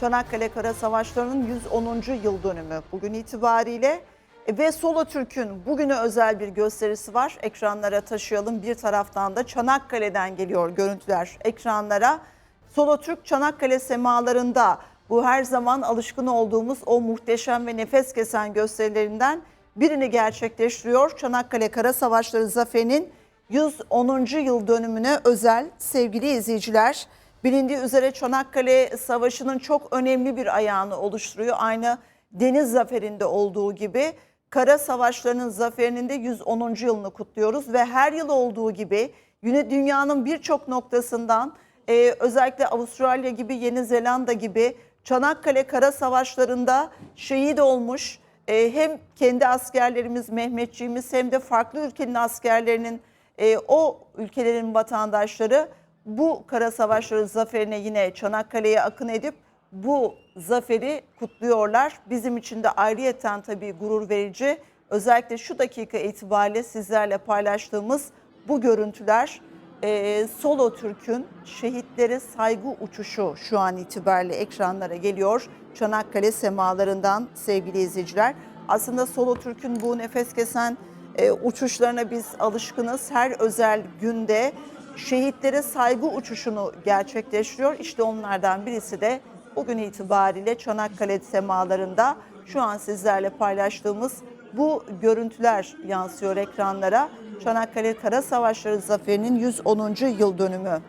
Çanakkale Kara Savaşları'nın 110. yıl dönümü bugün itibariyle E, ve Solo Türk'ün bugüne özel bir gösterisi var. Ekranlara taşıyalım. Bir taraftan da Çanakkale'den geliyor görüntüler ekranlara. Solo Türk Çanakkale semalarında bu her zaman alışkın olduğumuz o muhteşem ve nefes kesen gösterilerinden birini gerçekleştiriyor. Çanakkale Kara Savaşları zaferinin 110. yıl dönümüne özel sevgili izleyiciler. Bilindiği üzere Çanakkale Savaşı'nın çok önemli bir ayağını oluşturuyor. Aynı Deniz Zaferi'nde olduğu gibi Kara Savaşları'nın zaferinin de 110. yılını kutluyoruz. Ve her yıl olduğu gibi yine dünyanın birçok noktasından e, özellikle Avustralya gibi Yeni Zelanda gibi Çanakkale Kara Savaşları'nda şehit olmuş e, hem kendi askerlerimiz Mehmetçiğimiz hem de farklı ülkenin askerlerinin e, o ülkelerin vatandaşları bu kara savaşları zaferine yine Çanakkale'ye akın edip bu zaferi kutluyorlar. Bizim için de ayrıyeten tabii gurur verici. Özellikle şu dakika itibariyle sizlerle paylaştığımız bu görüntüler e, Solo Türk'ün şehitlere saygı uçuşu şu an itibariyle ekranlara geliyor. Çanakkale semalarından sevgili izleyiciler. Aslında Solo Türk'ün bu nefes kesen e, uçuşlarına biz alışkınız. Her özel günde şehitlere saygı uçuşunu gerçekleştiriyor. İşte onlardan birisi de bugün itibariyle Çanakkale semalarında şu an sizlerle paylaştığımız bu görüntüler yansıyor ekranlara. Çanakkale Kara Savaşları Zaferi'nin 110. yıl dönümü.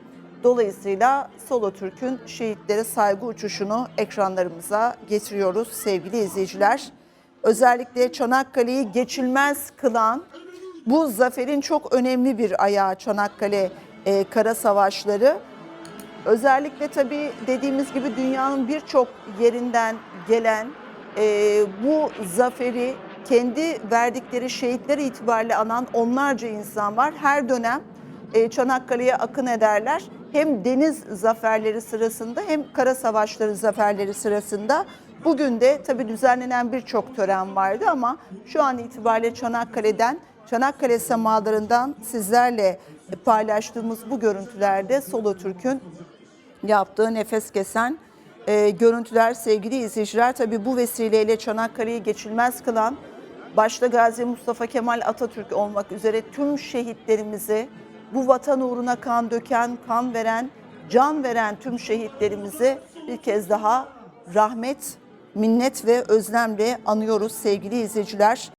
Dolayısıyla Solo Türk'ün şehitlere saygı uçuşunu ekranlarımıza getiriyoruz sevgili izleyiciler. Özellikle Çanakkale'yi geçilmez kılan bu zaferin çok önemli bir ayağı Çanakkale e, Kara Savaşları. Özellikle tabii dediğimiz gibi dünyanın birçok yerinden gelen e, bu zaferi kendi verdikleri şehitler itibariyle anan onlarca insan var. Her dönem e, Çanakkale'ye akın ederler. Hem deniz zaferleri sırasında hem kara savaşları zaferleri sırasında. Bugün de tabii düzenlenen birçok tören vardı ama şu an itibariyle Çanakkale'den, Çanakkale semalarından sizlerle paylaştığımız bu görüntülerde Solo Türk'ün yaptığı nefes kesen e, görüntüler sevgili izleyiciler. Tabii bu vesileyle Çanakkale'yi geçilmez kılan başta Gazi Mustafa Kemal Atatürk olmak üzere tüm şehitlerimizi, bu vatan uğruna kan döken, kan veren, can veren tüm şehitlerimizi bir kez daha rahmet, minnet ve özlemle anıyoruz sevgili izleyiciler.